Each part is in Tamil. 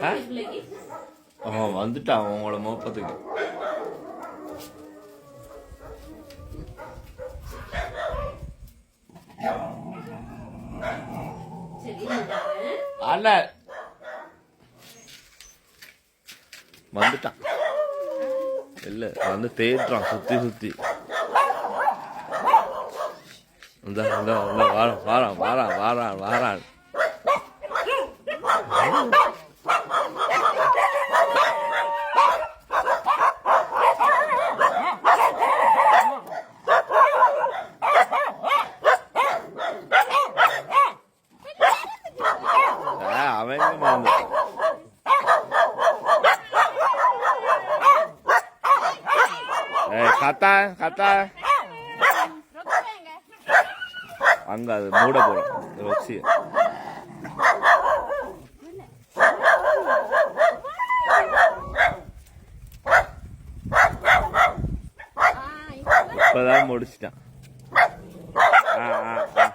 அவன் வந்துட்டான் அவங்களோட மோப்பத்துக்கு. அல்ல. வந்துட்டான். இல்ல வந்து தேடுறான் சுத்தி சுத்தி. இந்த இந்த வாரான் வாரான் வாரான் வாரான் வாரான் ஆ, அவன் எங்க மறந்து ஏய் கத்தா கத்தா அங்க அது மூட போறோம் ரொக்ஸி இப்பதான் முடிச்சிட்டான் ஆ ஆ ஆ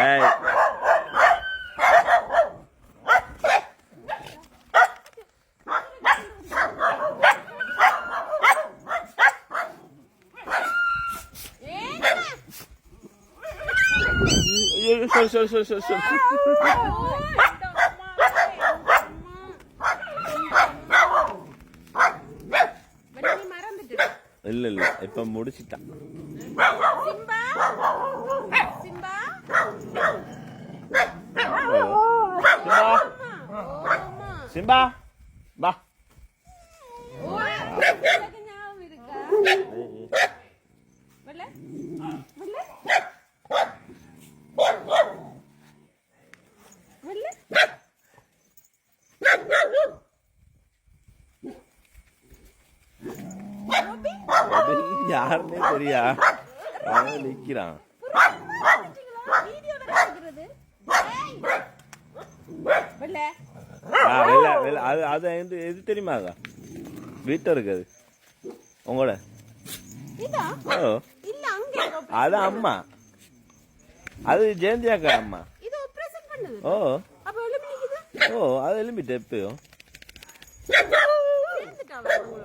ஏய் ஐயோ, sorry, sorry, sorry, sorry, இல்ல இல்ல இப்ப முடிச்சிட்டான் சிம்பா சிம்பா வா யாருன்னே தெரியா. அவன் நிக்கிறான். ஆ வெள்ள வெள்ள அது அது எது எது தெரியுமா அதா? வீட்டில் இருக்குது. உங்களோட? ஓ. அது அம்மா. அது ஜெயந்தியாக்கா அம்மா. ஓ. ஓ அது எலும்பிட்டு எப்பயும்.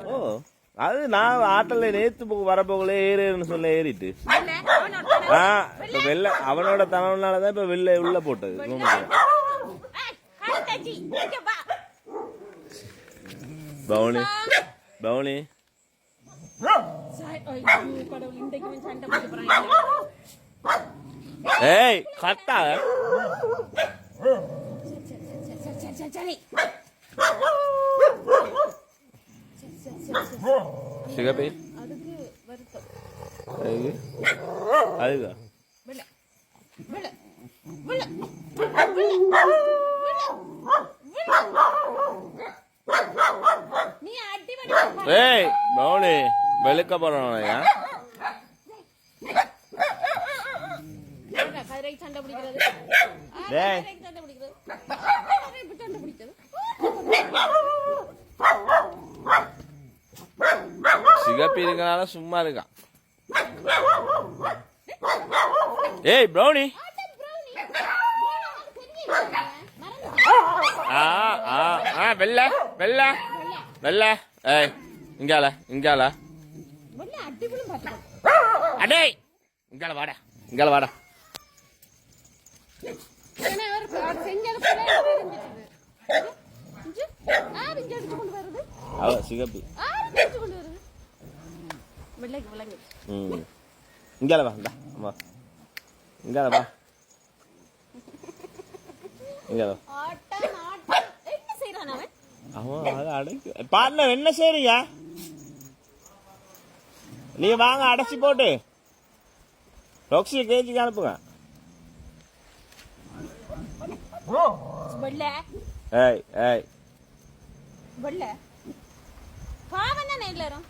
ஓ. அது நான் ஆட்டல்ல நேத்து போ வரப்போகல ஏறுன்னு சொல்ல ஏறிட்டு. ஆ இப்ப வெள்ள அவனோட தனவுனாலதான் இப்ப வெள்ள உள்ள போட்டது பவுனி பவுனி. ஏய் கத்தா சரி சரி சரி சரி சிகப்பி அதுக்கு அதுக்கு? ஏய் பவுனி வெளுக்க டேய். சிகப்பி இருக்கனால சும்மா இருக்கான். ஏய் ப்ரௌனி ஆ ஆ ஆ வெள்ள வெள்ள வெள்ள ஏய் இங்கால இங்கால. வெள்ள அடி விழும் பார்த்துக்கோ அடே இங்கால வாடா. இங்கால வாடா ஏன்னா அவர் ம் இங்கால வா இந்தா அம்மா இங்கால வா இங்கால வா என்ன செய்யறான் அவன்? அவன் அதை அடைக்க பார்ட்னர் என்ன செய்றீங்க? நீ வாங்க அடைச்சி போட்டு. ரொக்ஸியை கேஜிக்கு அனுப்புங்க. ஏய் ஏய். பாவம் தானே எல்லாரும்.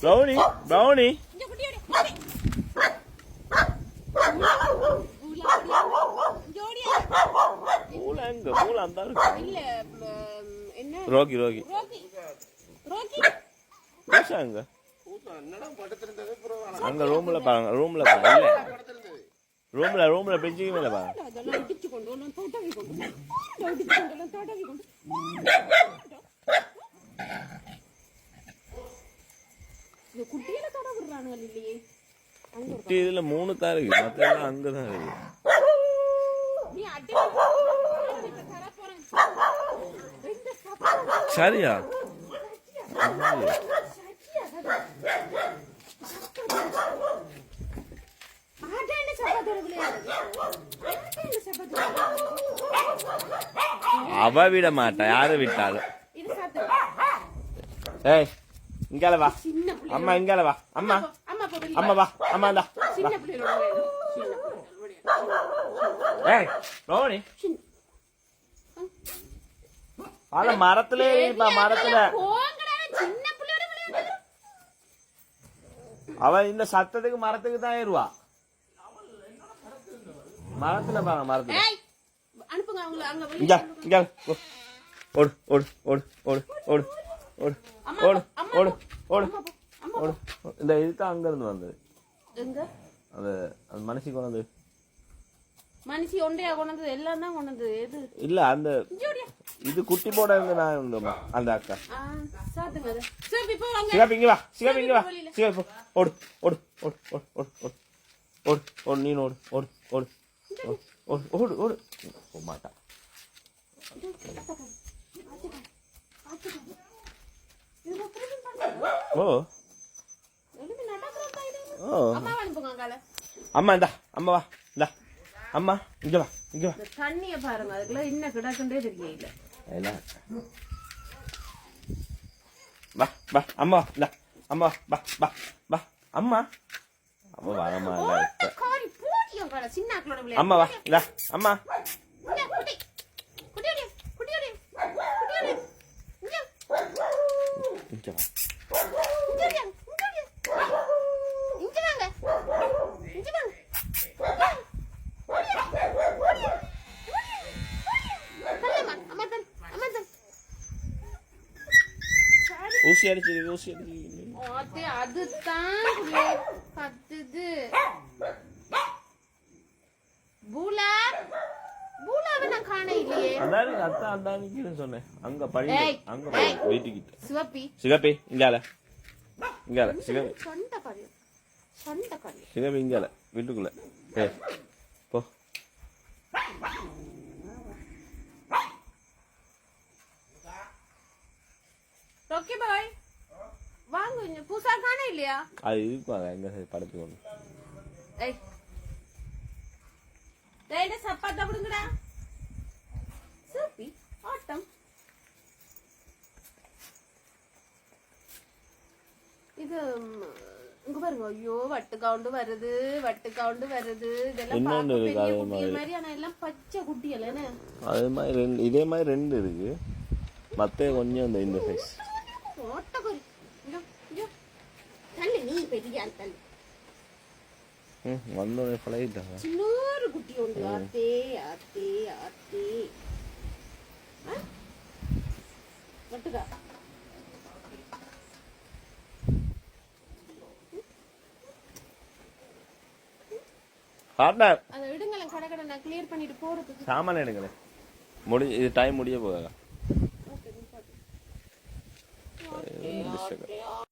Brownie brownie. பூல எங்க பூல அந்த ரோகி ரோகி. பூசா எங்க அங்க ரூம்ல பாருங்க ரூம்ல பாருங்க ரூம்ல ரூம்ல பெஞ்சுக்கு மேல பாருங்க. குட்டியில குட்டி இதுல மூணு தான் இருக்கு. மத்த எல்லாம் இருக்கு. சரியா? அவ விட மாட்டா. யாரு விட்டாலும். ஏய் இங்கால வா அம்மா இங்கால வா. அம்மா. அம்மா வா. அம்மா இந்தா. ஏய் ரோனி. ஆனா மரத்துல ஏறிப்பா மரத்துல. அவ இந்த சத்தத்துக்கு மரத்துக்கு தான் ஏறுவா. மரத்துல பாங்க மரத்துல. இங்க. ஓடு ஓடு ஓடு ஓடு ஓடு ஓடு ஓடு ஓடு ஓடு இந்த இதுதான் அங்க இருந்து வந்தது எங்க அது அந்த மனசு கொண்டது மனுஷி ஒன்றையா கொண்டு வந்தது எல்லாம் தான் கொண்டு வந்தது எது இல்ல அந்த இது குட்டி போட இருந்து நான் இருந்தோமா அந்த அக்கா சாத்துங்க சரி இப்போ வாங்க இங்க வா சிகாப்பி இங்க வா சிகாப்பி போ. ஓடு ஓடு ஓடு ஓடு ஓடு ஓடு ஓடு ஓடு நீ ஓடு ஓடு ஓடு ஓடு ஓடு ஓடு போக மாட்டா ஓ ஓ அம்மா அனுப்புங்க அங்கால அம்மா இந்தா அம்மா வா இந்தா அம்மா இங்க வா இங்க வா இந்த தண்ணிய பாருங்க அதுக்குள்ள என்ன கிடக்குன்றே தெரியல என்ன வா வா அம்மா வா இந்தா அம்மா வா வா வா அம்மா அம்மா வரமா இல்ல இப்ப காரி போடி அங்கால சின்ன ஆக்களோட விளையாடு அம்மா வா இந்தா அம்மா இங்க, குட்டி குட்டி ஓடி குட்டி ஓடி குட்டி ஓடி இங்க இங்க வா ஊசி அடிச்சது ஊசி அடிச்சது. அதுதான் பத்துது. பூலா? சொன்னேன். அங்க படி அங்க வீட்டுக்கிட்ட. சிவப்பி. சிவப்பி இங்கால இங்கால சிவப்பி. சொந்த கறி சொந்த கறி சிவப்பி வீட்டுக்குள்ள. போ. ரொக்கி பாய் வாங்க புதுசா காண இல்லையா அது இருக்குவாங்க எங்க படத்து கொண்டு ஏய் டேய் சப்பாத்தா விடுங்கடா சிவப்பி ஆட்டம் இது இங்க பாருங்க ஐயோ வட்டு கவுண்டு வருது வட்டு கவுண்டு வருது இதெல்லாம் பார்க்க பெரிய அதே குட்டிய மாதிரி. ஆனா எல்லாம் பச்சை குட்டி இல்லைன்னு அதே மாதிரி ரெண்டு இதே மாதிரி ரெண்டு இருக்கு மத்த கொஞ்சம் இந்த இந்த சைஸ் இங்க தள்ளு நீ பெரிய ஆள் தள்ளு? வந்தோடனே பழகிட்டாங்க. சின்னொரு குட்டி உண்டு. ஆத்தே ஆத்தே அதை விடுங்களேன் கடை கடை நான் கிளியர் பண்ணிட்டு போறதுக்கு. சாமான எடுங்களேன். முடி இது டைம் முடிய போகுதா?